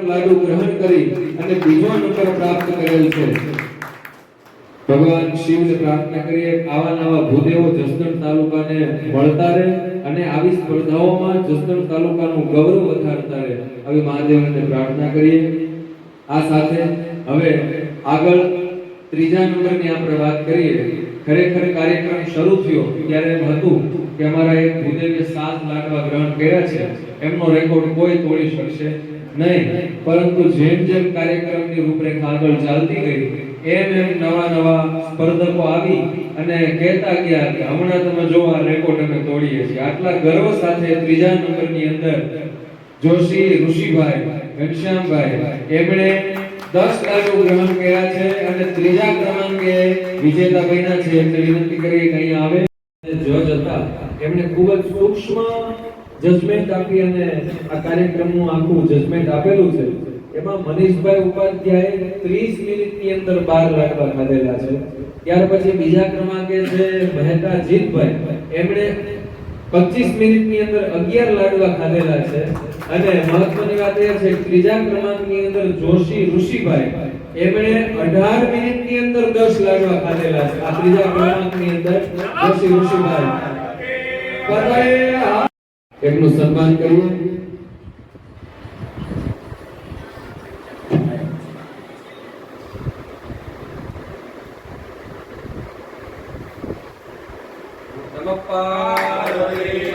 લાડુ ગ્રહણ કરી અને બીજો નંબર પ્રાપ્ત કરેલ છે. ભગવાન શિવને પ્રાર્થના કરીએ, આવા નવા ભૂદેવો જસદણ તાલુકાને મળતા રહે અને આવી સ્પર્ધાઓમાં જસદણ તાલુકાનું ગૌરવ વધારતા રહે. આવી મહાદેવને પ્રાર્થના કરીએ. આ સાથે હવે આગળ ત્રીજા નંબરની આપણે વાત કરીએ. ખરેખર કાર્યક્રમ શરૂ થયો. ત્યારે એમ હતું કે અમારા એક ભૂદેવે સાત લાડવા ગ્રહણ કર્યા છે. એમનો રેકોર્ડ કોઈ તોડી શકશે નહીં, પરંતુ જેમ જેમ કાર્યક્રમની રૂપરેખા આગળ ચાલતી ગઈ, એમ એમ નવા નવા સ્પર્ધકો આવી અને કહેતા ગયા કે હમણાં તમે જો આ રેકોર્ડ અમે તોડીએ છીએ. આટલા ગર્વ સાથે ત્રીજા નંબરની અંદર જોશી ઋષિભાઈ, ઘનશ્યામભાઈ, એમણે 10 લાડુ ગ્રહણ કર્યા છે અને ત્રીજા ક્રમાંકે વિજેતા બન્યા છે. એમને વિનંતી કરીએ કે અહીંયા આવે. જજ હતા. એમણે ખૂબ જ સૂક્ષ્મ જજમેન્ટ આપી અને આ કાર્યક્રમનું આખું જજમેન્ટ આપેલું છે. એમાં મનીષભાઈ ઉપાધ્યાય 30 મિનિટની અંદર 12 લાડવા ખાધેલા છે. ત્યાર પછી બીજા ક્રમાંકે છે મહેતા જીતભાઈ એમણે 25 મિનિટની અંદર 11 લાડવા ખાધેલા છે. અને મહત્વની વાત એ છે, ત્રીજા ક્રમાંકની અંદર જોશી ઋષિભાઈ. એમણે 18 મિનિટની અંદર 10 લાડવા ખાધેલા છે. આ ત્રીજા ક્રમાંકની અંદર જોશી ઋષિભાઈ. એમનું સન્માન કરીએ નમઃ પાર્વતી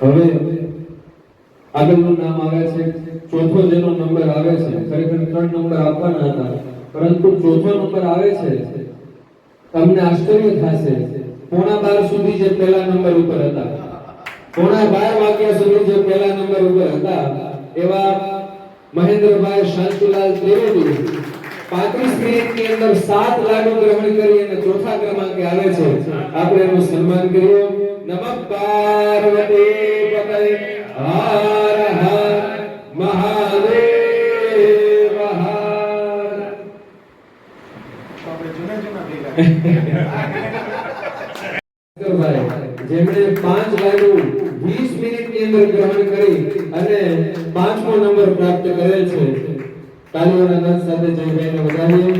હવે આગળનું નામ આવે છે, ચોથો જેનો નંબર આવે છે, ખરેખર ત્રણ નંબર આપવાના હતા, પરંતુ ચોથો નંબર આવે છે, તમને આશ્ચર્ય થશે, પોણા બાર સુધી જે પહેલા નંબર ઉપર હતા, પોણા બાર વાગ્યા સુધી જે પહેલા નંબર ઉપર હતા, એવા મહેન્દ્રભાઈ શાંતિલાલ ત્રિવેદી પાંત્રીસ મિનિટની અંદર સાત લાડુ ગ્રહણ કરી અને ચોથા ક્રમાંકે આવે છે. આપણે એનું સન્માન કરીએ. નમઃ પાર્વતી પતય. હર હર મહાદેવ હર. આપણે જૂના જૂના ભેગા ભાઈ જેમણે પાંચ લાડુ 20 મિનિટની અંદર ગ્રહણ કરી અને પાંચમો નંબર પ્રાપ્ત કરેલ છે. તાલીઓના નાદ સાથે જયભાઈને વધાવીએ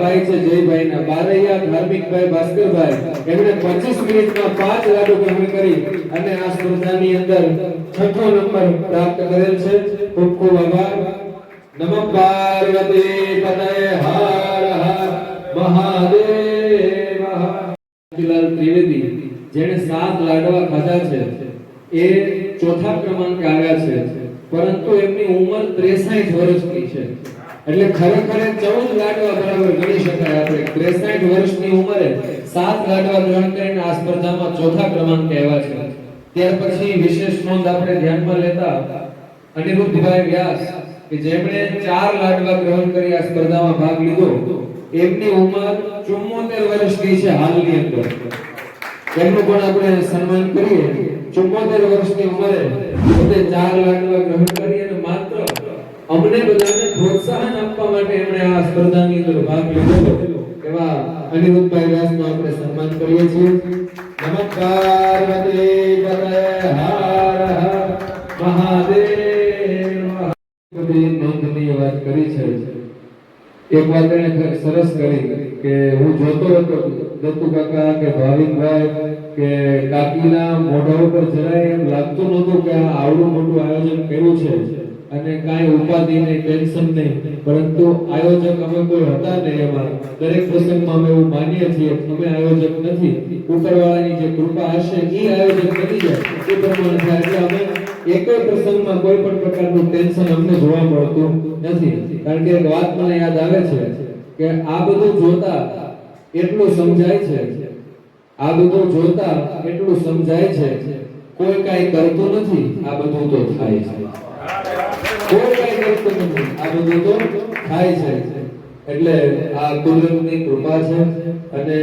ભાઈ છે જયભાઈના બારૈયા, ધાર્મિકભાઈ ભાસ્કરભાઈ. એમણે 25 મિનિટમાં પાંચ લાડુ ગ્રહણ કરી અને આ સ્પર્ધાની અંદર છઠ્ઠો નંબર પ્રાપ્ત કરેલ છે. ખૂબ ખૂબ આભાર. નમઃ પાર્વતી પતય, હર હર મહાદેવ. ત્રિવેદી, જેણે સાત લાડવા ખાધા છે. એ ચોથા ક્રમાંકે આવ્યા છે. પરંતુ એમની ઉંમર 63 વર્ષની છે. એટલે ખરેખર એ 14 લાડવા બરાબર ગણી શકાય આપણે. 63 વર્ષની ઉંમરે સાત લાડવા ગ્રહણ કરીને આ સ્પર્ધામાં ચોથા ક્રમાંકે આવ્યા છે. ત્યાર પછી વિશેષ નોંધ આપણે ધ્યાનમાં લેતા અનિરુદ્ધભાઈ વ્યાસ, કે જેમણે ચાર લાડવા ગ્રહણ કરી આ સ્પર્ધામાં ભાગ લીધો, એમની ઉંમર 74 વર્ષની છે હાલની અંદર. એમનું પણ આપણે સન્માન કરીએ. 74 વર્ષની ઉંમરે પોતે ચાર લાડવા ગ્રહણ કરી અને માત્ર અમને બધાને પ્રોત્સાહન આપવા માટે એમણે આ સ્પર્ધાની અંદર ભાગ લીધો એવા અનિરુદ્ધભાઈ વ્યાસનું આપણે સન્માન કરીએ છીએ. નમસ્કાર વાત કરી છે. એક વાત એને સરસ કરી કે હું જોતો હતો દત્તુ કાકા કે ભાવિનભાઈ કે કાકીના મોઢા ઉપર જરાય એમ લાગતું નહોતું કે આ આવડું મોટું આયોજન કર્યું છે અને કાંઈ ઉપાધિ નહીં, ટેન્શન નહીં. પરંતુ આયોજક અમે કોઈ હતા નહીં એમાં દરેક પ્રસંગમાં અમે એવું માનીએ છીએ, અમે આયોજક નથી. ઉપરવાળાની જે કૃપા હશે, એ આયોજક બની જાય. એ પ્રમાણે થાય. એટલે અમે એક પ્રસંગમાં કોઈ પણ પ્રકારનું ટેન્શન અમને જોવા મળતું નથી. કારણ કે એક વાત મને યાદ આવે છે કે આ બધું જોતા એટલું સમજાય છે આ બધું જોતા એટલું સમજાય છે, કોઈ કાંઈ કરતું નથી, આ બધું તો થાય છે. કોઈ કાંઈ કરતું નથી, આ બધું તો થાય છે. એટલે આ કુદરતની કૃપા છે અને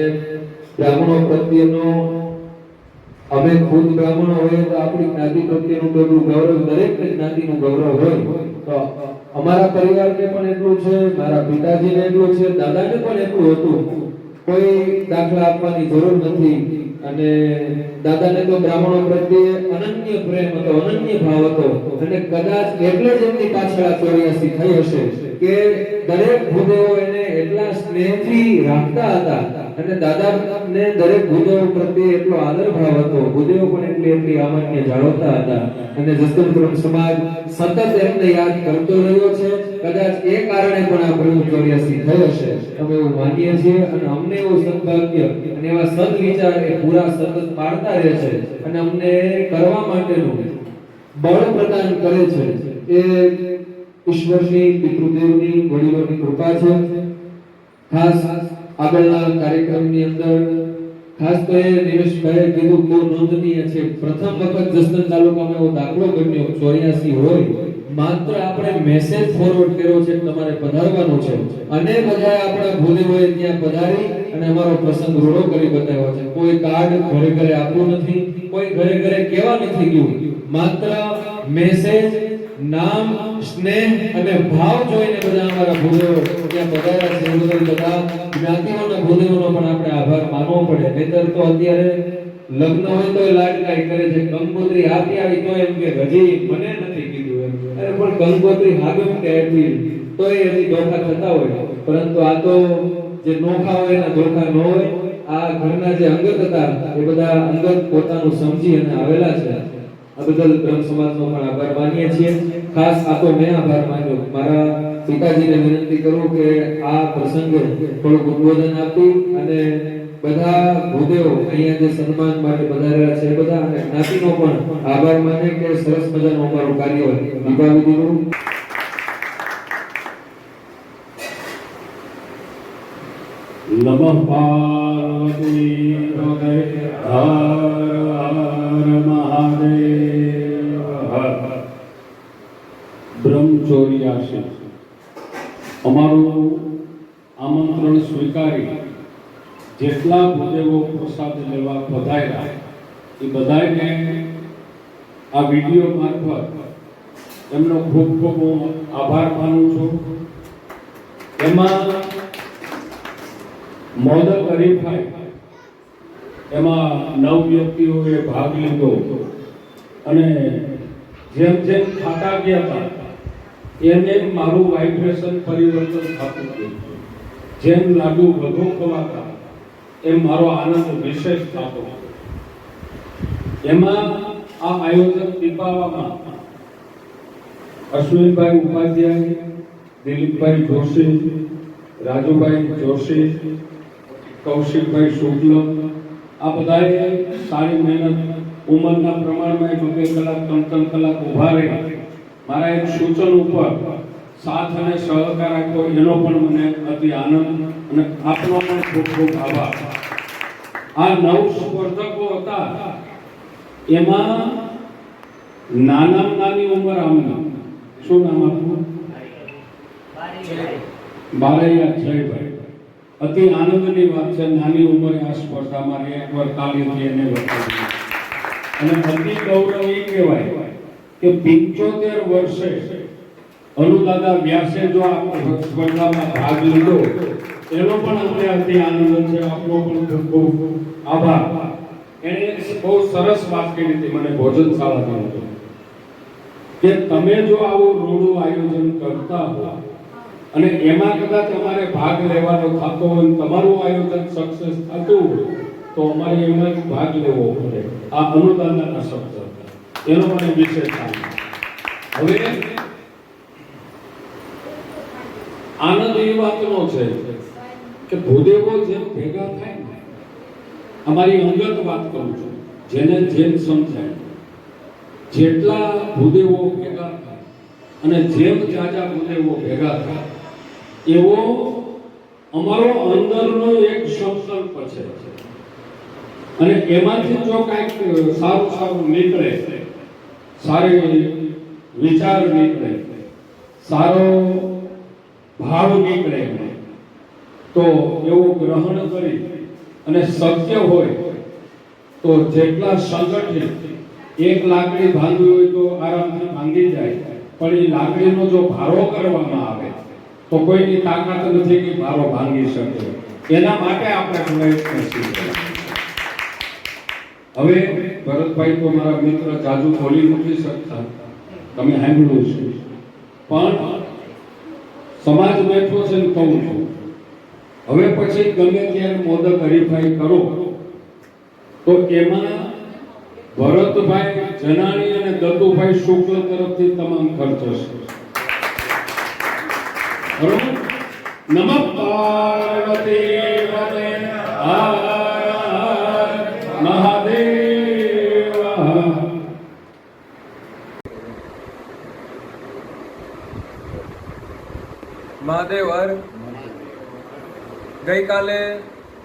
બ્રાહ્મણો પ્રત્યેનો, અમે ખુદ બ્રાહ્મણો હોય તો આપણી જ્ઞાતિ પ્રત્યેનું તો ગૌરવ, દરેક જ્ઞાતિનું ગૌરવ હોય, તો અમારા પરિવારને પણ એટલું છે, મારા પિતાજીને એટલું છે, દાદાને પણ એટલું હતું. કોઈ દાખલા આપવાની જરૂર નથી. અને દાદાને તો બ્રાહ્મણો પ્રત્યે અનન્ય પ્રેમ હતો, અનન્ય ભાવ હતો. અને કદાચ એટલે જ એમની પાછળ ચોર્યાસી થઈ હશે કે દરેક ભૂદેવો એને એટલા સ્નેહથી રાખતા હતા અને દાદાને દરેક ભૂદેવ પ્રત્યે એટલો આદર ભાવ હતો. ભૂદેવ પણ એટલી એટલી અમાન્ય જાળવતા હતા. અને જસદનપુરમ સમાજ સતત એમને યાદ કરતો રહ્યો છે. કદાચ એ કારણે પણ આ પ્રયોગ ચોર્યાસી થયો છે. અમે એવું માનીએ છીએ અને અમને એવું સદભાગ્ય અને એવા સદ વિચાર એ પૂરા સતત પાડતા રહે છે. અને અમને કરવા માટેનું બળ પ્રદાન કરે છે. એ ઈશ્વરની, પિતૃદેવની, વડીલોની કૃપા છે. ખાસ આગળના કાર્યક્રમની અંદર ખાસ તો એ નિમેશભાઈએ કીધું બહુ નોંધનીય છે. પ્રથમ વખત જસદન તાલુકામાં એવો દાખલો બન્યો. ચોર્યાસી હોય. માત્ર આપણે મેસેજ ફોરવર્ડ કર્યો છે તમારે પધારવાનું છે. અને બધા આપણા ભૂદેવોએ ત્યાં પધારી અને અમારો પ્રસંગ રૂડો કરી બતાવ્યો છે. કોઈ કાર્ડ ઘરે ઘરે આપ્યું નથી, કોઈ ઘરે ઘરે કેવા નથી ગયું. માત્ર મેસેજ નામ, સ્નેહ અને ભાવ જોઈને બધા અમારા ભૂદેવો ત્યાં પધાર્યા છે. બધા જ્ઞાતિઓના ભૂદેવોનો પણ આપણે આભાર માનવો પડે. નહીતર તો અત્યારે લગ્ન હોય તો લાડકાઈ કરે છે. કંકોત્રી આપી આવી તો એમ કે હજી મને નથી કીધું એમ. અરે પણ કંકોત્રી હાગમ કે એટલી તો એ હજી ધોખા થતા હોય. પરંતુ આ તો જે નોખા હોય, એના ધોખા ન હોય, આ ઘરના જે અંગત હતા, એ બધા અંગત પોતાનું સમજી અને આવેલા છે. આ બદલ સમાજનો પણ આભાર માનીએ છીએ. ખાસ આ તો મેં આભાર માન્યો. મારા પિતાજીને વિનંતી કરું કે આ પ્રસંગે થોડું ઉદબોધન આપી અને બધા ભૂદેવો અહીંયા જે સન્માન માટે પધારેલા છે બધા અને જ્ઞાતિનો પણ આભાર માને કે સરસ મજાનું અમારું કાર્ય નિભાવી દીધું. નમઃ પાર્વતી પતય બ્રહ્મચોર્યાસી અમારું આમંત્રણ સ્વીકારી જેટલા ભૂદેવો પ્રસાદ લેવા પધાર્યા એ બધાને આ વીડિયો મારફત એમનો ખૂબ ખૂબ હું આભાર માનું છું. એમાં મોદક હરીફાઈ, એમાં નવ વ્યક્તિઓએ ભાગ લીધો. અને જેમ જેમ ખાતા ગયા હતા એમ મારું વાઇબ્રેશન પરિવર્તન થતું ગયું જેમ લાડુ વધુ ખવાતા, એમ મારો આનંદ વિશેષ થતો એમાં આ આયોજન દીપાવામાં અશ્વિનભાઈ ઉપાધ્યાય, દિલીપભાઈ જોશી, રાજુભાઈ જોશી, કૌશિકભાઈ શુક્લ, આ બધાએ સારી મહેનત ઉંમરના પ્રમાણમાં બે કલાક, ત્રણ ત્રણ કલાક ઊભા રહી મારા એક સૂચન ઉપર સાથ અને સહકાર આપ્યો. એનો પણ મને અતિ આનંદ અને આપનો પણ ખૂબ ખૂબ આભાર. આ નવ સ્પર્ધકો હતા. એમાં નાના નાની ઉંમર આમના. શું નામ આપનું? બારૈયા જયભાઈ. અતિ આનંદની વાત છે. નાની ઉંમરે આ સ્પર્ધા મારી તાળી હતી એને અને અતિ ગૌરવ એ કહેવાય કે પિંચોતેર વર્ષે અનુદાદા વ્યાસે જો આ સ્પર્ધામાં ભાગ લીધો, એનો પણ અમને અતિ આનંદ છે, આપનો પણ ખૂબ ખૂબ આભાર. એણે બહુ સરસ વાત કરી હતી, મને ભોજનશાળામાં હતો. કે તમે જો આવું રૂડું આયોજન કરતા હો, અને એમાં કદાચ અમારે ભાગ લેવાનો થતો હોય તમારું આયોજન સક્સેસ થતું હોય, તો અમારે એમાં ભાગ લેવો પડે. આ અનુદાનના શબ્દ એનો મને વિશેષ થાય હવે આનંદ એ વાતનો છે કે ભૂદેવો જેમ ભેગા થાય અમારી અંગત વાત કરું છું, જેને જેમ સમજાય, જેટલા ભૂદેવો ભેગા થાય અને જેમ જાજા ભૂદેવો ભેગા થાય, એવો અમારો અંદરનો એક સંકલ્પ છે. અને એમાંથી જો કાંઈક સારું સારું નીકળે સારી વિચાર નીકળે સારો ભાવ નીકળે તો એવું ગ્રહણ કરી અને શક્ય હોય તો જેટલા સંગઠિત એક લાકડી ભાંગવી હોય તો આરામથી ભાંગી જાય. પણ એ લાકડીનો જો ભારો કરવામાં આવે, તો કોઈની તાકાત નથી કે ભારો ભાંગી શકે. એના માટે આપણે પ્રયત્ન છીએ. હવે ભરતભાઈ તો મારા મિત્ર જાદુ બોલી નથી શકતા. તમે સાંભળ્યું છે. પણ સમાજ બેઠો છે ને કહું છું. હવે પછી ગમે ત્યારે મોદક હરીફાઈ કરો, તો એમાં ભરતભાઈ, જનાણી અને દત્તુભાઈ શુક્લ તરફથી તમામ ખર્ચ હશે. બરોબર નમઃ પાર્વતી પતે મહાદેવ હર ગઈકાલે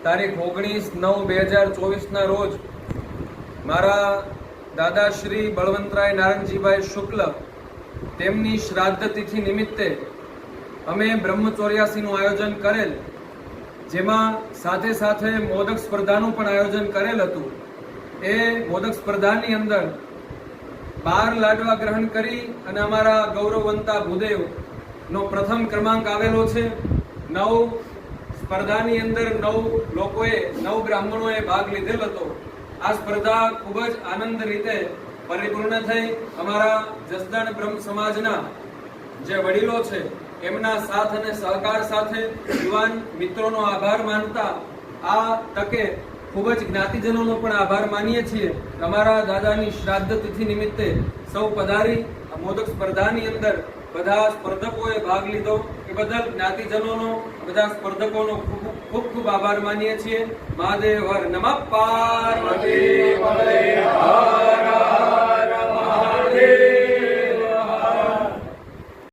તારીખ ઓગણીસ નવ બે હજાર ચોવીસના રોજ મારા દાદાશ્રી બળવંતરાય નારાયણજીભાઈ શુક્લ તેમની શ્રાદ્ધ તિથિ નિમિત્તે અમે બ્રહ્મચોર્યાસીનું આયોજન કરેલ, જેમાં સાથે સાથે મોદક સ્પર્ધાનું પણ આયોજન કરેલ હતું. એ મોદક સ્પર્ધાની અંદર બાર લાડવા ગ્રહણ કરી અને અમારા ગૌરવવંતા ભૂદેવ નો પ્રથમ ક્રમાંક આવેલો છે. નવ સ્પર્ધાની અંદર નવ લોકોએ, નવ બ્રાહ્મણોએ ભાગ લીધેલ હતો. આ સ્પર્ધા ખૂબ જ આનંદ રીતે પરિપૂર્ણ થઈ. અમારા જસદણ બ્રહ્મ સમાજના જે વડીલો છે, એમના સાથ અને સહકાર સાથે યુવાન મિત્રોનો આભાર માનતા આ તકે ખૂબ જ જ્ઞાતિજનોનો પણ આભાર માનીએ છીએ. અમારા દાદાની શ્રાદ્ધ તિથિ નિમિત્તે સૌ પધારી મોદક સ્પર્ધાની અંદર બધા સ્પર્ધકોએ ભાગ લીધો. એ બદલ જ્ઞાતિજનોનો, બધા સ્પર્ધકોનો ખૂબ ખૂબ આભાર માનીએ છીએ. મહાદેવ હર નમઃ. પાર્વતી.